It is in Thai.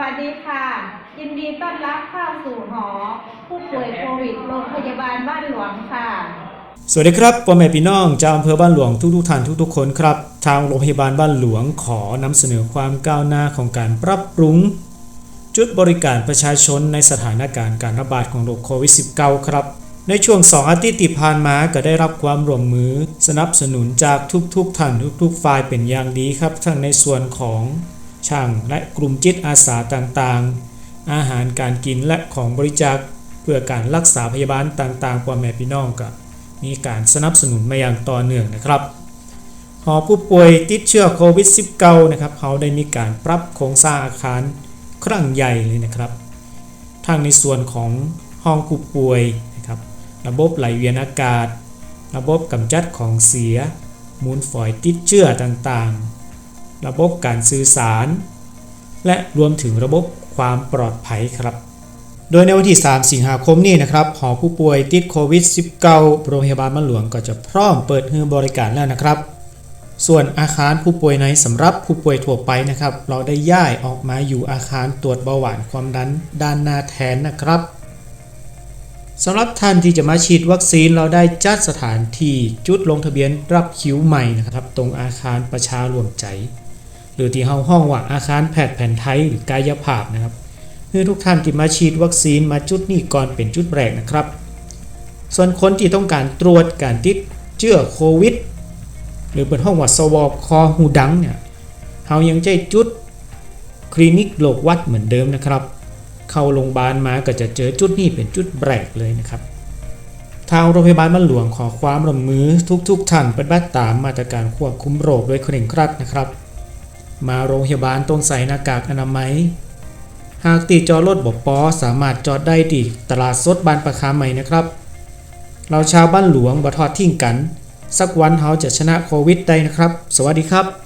วัสดีค่ะ ยินดีต้อนรับเข้าสู่หอ ผู้ป่วยโควิดโรงพยาบาลบ้านหลวงค่ะ สวัสดีครับพ่อแม่พี่น้องชาวอำเภอบ้านหลวงทุกๆท่านทุกๆคนครับ ทางโรงพยาบาลบ้านหลวงขอนำเสนอความก้าวหน้าของการปรับปรุง จุดบริการประชาชนในสถานการณ์การระบาดของโรคโควิด -19 ครับในช่วง 2 อาทิตย์ที่ผ่านมาก็ได้รับความร่วมมือ สนับสนุนจากทุกๆท่านทุกๆฝ่ายเป็นอย่างดีครับ ทั้งในส่วนของ ช่างและกลุ่มจิตอาสาต่างๆ อาหารการกินและของบริจาคเพื่อการรักษาพยาบาลต่างๆพ่อแม่พี่น้องก็มีการสนับสนุนมาอย่างต่อเนื่องนะครับหอผู้ป่วยติดเชื้อโควิด -19 นะครับเขาได้มีการปรับโครงสร้างอาคารครั้งใหญ่เลยนะครับทั้งในส่วนของห้องผู้ป่วยนะครับ ระบบไหลเวียนอากาศ ระบบกำจัดของเสีย มูลฝอยติดเชื้อต่างๆ ระบบการสื่อสาร และรวมถึงระบบความปลอดภัยครับ โดยในวันที่ 3 สิงหาคมนี้นะครับหอผู้ป่วยติดโควิด -19 โรงพยาบาลบ้านหลวงก็จะพร้อมเปิดให้บริการแล้วนะครับ ส่วนอาคารผู้ป่วยในสำหรับผู้ป่วยทั่วไปนะครับ เราได้ย้ายออกมาอยู่อาคารตรวจเบาหวานความดันด้านหน้าแทนนะครับสำหรับท่านที่จะมาฉีดวัคซีนเราได้จัดสถานที่จุดลงทะเบียนรับคิวใหม่นะครับ ตรงอาคารประชารวมใจ หรือที่เฮาห้องว่าอาคารแพทย์แผนไทยหรือกายภาพนะครับเพื่อทุกท่านที่มาฉีดวัคซีนมาจุดนี้ก่อนเป็นจุดแรกนะครับ ส่วนคนที่ต้องการตรวจการติดเชื้อโควิด หรือเป็นห้องวัดสวอปคอหูดังเนี่ยเฮายังใจจุดคลินิกโรควัดเหมือนเดิมนะครับ เข้าโรงพยาบาลมาก็จะเจอจุดนี้เป็นจุดแรกเลยนะครับทางโรงพยาบาลบ้านหลวงขอความร่วมมือทุกๆท่านปฏิบัติตามมาตรการควบคุมโรคโดยเคร่งครัดนะครับ มาโรงพยาบาลต้องใส่หน้ากากอนามัย หากตีจอดรถบปอสามารถจอดได้ที่ตลาดสดบานประคาใหม่นะครับ เราชาวบ้านหลวงบ่ทอดทิ้งกัน สักวันเขาจะชนะโควิดได้นะครับ สวัสดีครับ